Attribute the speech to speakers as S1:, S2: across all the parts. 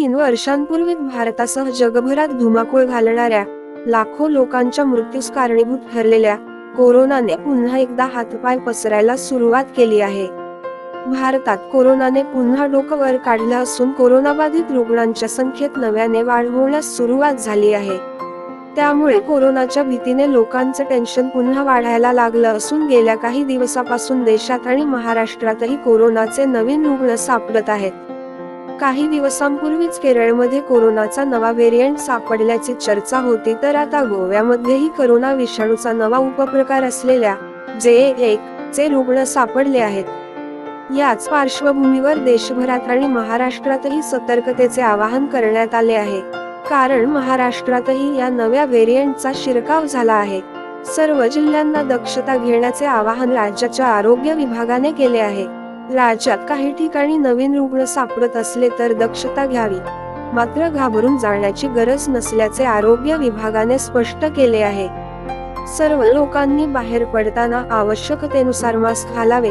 S1: तीन वर्षांपूर्वी भारतासह जगभरात धुमाकूळ घालणाऱ्या लाखो लोकांच्या मृत्यूस कारणीभूत ठरलेल्या कोरोनाने पुन्हा एकदा हातपाय पसरायला सुरुवात केली आहे. भारतात कोरोनाने पुन्हा डोकं वर काढलं असून कोरोनाबाधित रुग्णांच्या संख्येत नव्याने वाढ होण्यास सुरुवात झाली आहे. त्यामुळे कोरोनाच्या भीतीने लोकांचं टेन्शन पुन्हा वाढायला लागलं असून गेल्या काही दिवसापासून देशात आणि महाराष्ट्रातही कोरोनाचे नवीन रुग्ण सापडत आहेत. काही दिवसांपूर्वीच केरळमध्ये कोरोनाचा नवा व्हेरियंट सापडल्याची चर्चा होती तर आता गोव्यामध्येही करोना विषाणूचा नवा उपप्रकार असलेल्या जे एक चे रुग्ण सापडले आहेत. याच पार्श्वभूमीवर देशभरात आणि महाराष्ट्रातही सतर्कतेचे आवाहन करण्यात आले आहे. कारण महाराष्ट्रातही या नव्या व्हेरियंटचा शिरकाव झाला आहे. सर्व जिल्ह्यांना दक्षता घेण्याचे आवाहन राज्याच्या आरोग्य विभागाने केले आहे. राज्यात काही ठिकाणी नवीन रुग्ण सापडत असले तर दक्षता घ्यावी. मात्र घाबरून जाण्याची गरज नसल्याचे आरोग्य विभागाने स्पष्ट केले आहे. सर्व लोकांनी बाहेर पडताना आवश्यकतेनुसार मास्क घालावे.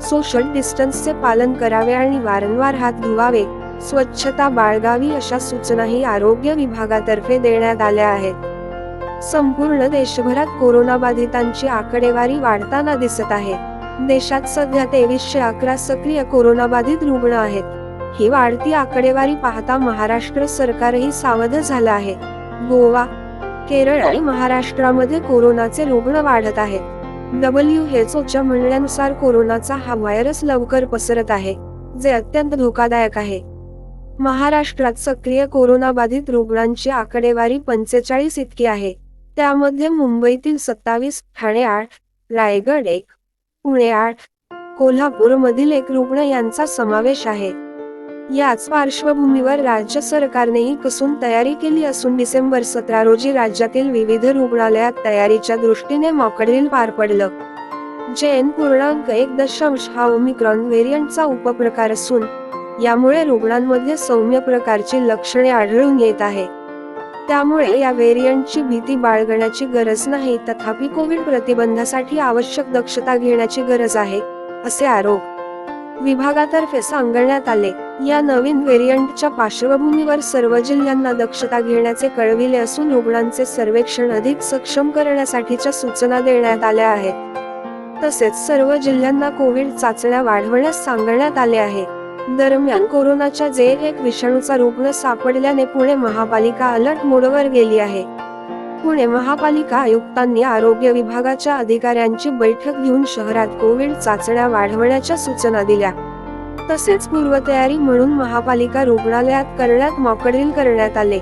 S1: सोशल डिस्टन्सचे पालन करावे आणि वारंवार हात धुवावे. स्वच्छता बाळगावी अशा सूचनाही आरोग्य विभागातर्फे देण्यात आल्या आहेत. संपूर्ण देशभरात कोरोनाबाधितांची आकडेवारी वाढताना दिसत आहे. देशात सध्या तेवीसशे अकरा सक्रिय कोरोनाबाधित रुग्ण आहेत. ही वाढती आकडेवारी पाहता महाराष्ट्र सरकारही सावध झालं आहे. गोवा केरळ आणि महाराष्ट्रामध्ये कोरोनाचे रुग्ण वाढत आहेत. डब्ल्यू एच ओच्या म्हणण्यानुसार कोरोनाचा हा व्हायरस लवकर पसरत आहे जे अत्यंत धोकादायक आहे. महाराष्ट्रात सक्रिय कोरोनाबाधित रुग्णांची आकडेवारी पंचेचाळीस इतकी आहे. त्यामध्ये मुंबईतील सत्तावीस ठाणे आठ रायगड एक पुणे आठ कोल्हापूर मधील एक रुग्ण यांचा समावेश आहे. याच पार्श्वभूमीवर राज्य सरकारनेही कसून तयारी केली असून डिसेंबर सतरा रोजी राज्यातील विविध रुग्णालयात तयारीच्या दृष्टीने मॉकड्रिल पार पडलं. जेन पूर्णांक एक दशांश हा ओमिक्रॉन व्हेरियंटचा उपप्रकार असून यामुळे रुग्णांमध्ये सौम्य प्रकारची लक्षणे आढळून येत आहे. त्यामुळे या व्हेरियंटची भीती बाळगण्याची गरज नाही. तथापि कोविड प्रतिबंधासाठी आवश्यक दक्षता घेण्याची गरज आहे असे आरोप विभागातर्फे सांगण्यात आले. या नवीन व्हेरियंटच्या पार्श्वभूमीवर सर्व जिल्ह्यांना दक्षता घेण्याचे कळविले असून रुग्णांचे सर्वेक्षण अधिक सक्षम करण्यासाठीच्या सूचना देण्यात आल्या आहेत. तसेच सर्व जिल्ह्यांना कोविड चाचण्या वाढवण्यास सांगण्यात आले आहे. दरम्यान कोरोनाच्या जे एक विषाणूचा रुग्ण सापडल्याने पुणे महापालिका अलर्ट मोडवर गेली आहे. पुणे महापालिका आयुक्तांनी आरोग्य विभागाच्या अधिकाऱ्यांची बैठक घेऊन शहरात कोविड चाचण्या वाढवण्याच्या सूचना दिल्या. तसेच पूर्वतयारी म्हणून महापालिका रुग्णालयात करण्यात मॉकड्रिल करण्यात आले.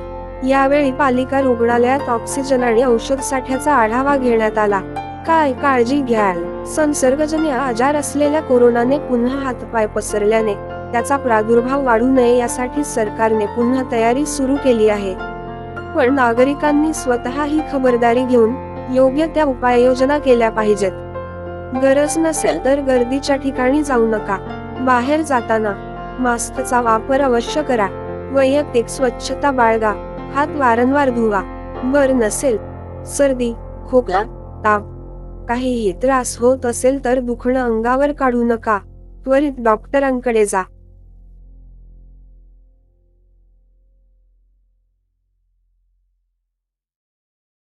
S1: यावेळी पालिका रुग्णालयात ऑक्सिजन आणि औषध साठ्याचा आढावा घेण्यात आला. काय काळजी घ्याल? संसर्गजन्य आजार असलेल्या कोरोनाने पुन्हा हातपाय पसरल्याने त्याचा प्रादुर्भाव वाढू नये यासाठी सरकारने पुन्हा तयारी सुरू केली आहे. पण नागरिकांनी स्वतः ही खबरदारी घेऊन योग्य त्या उपाययोजना केल्या पाहिजेत. गरज नसेल तर गर्दीच्या ठिकाणी जाऊ नका. बाहेर जाताना मास्कचा वापर अवश्य करा. वैयक्तिक स्वच्छता बाळगा. हात वारंवार धुवा. बर नसेल सर्दी खोकला ताप काहीही त्रास होत असेल तर दुखणं अंगावर काढू नका. त्वरित डॉक्टरांकडे जा.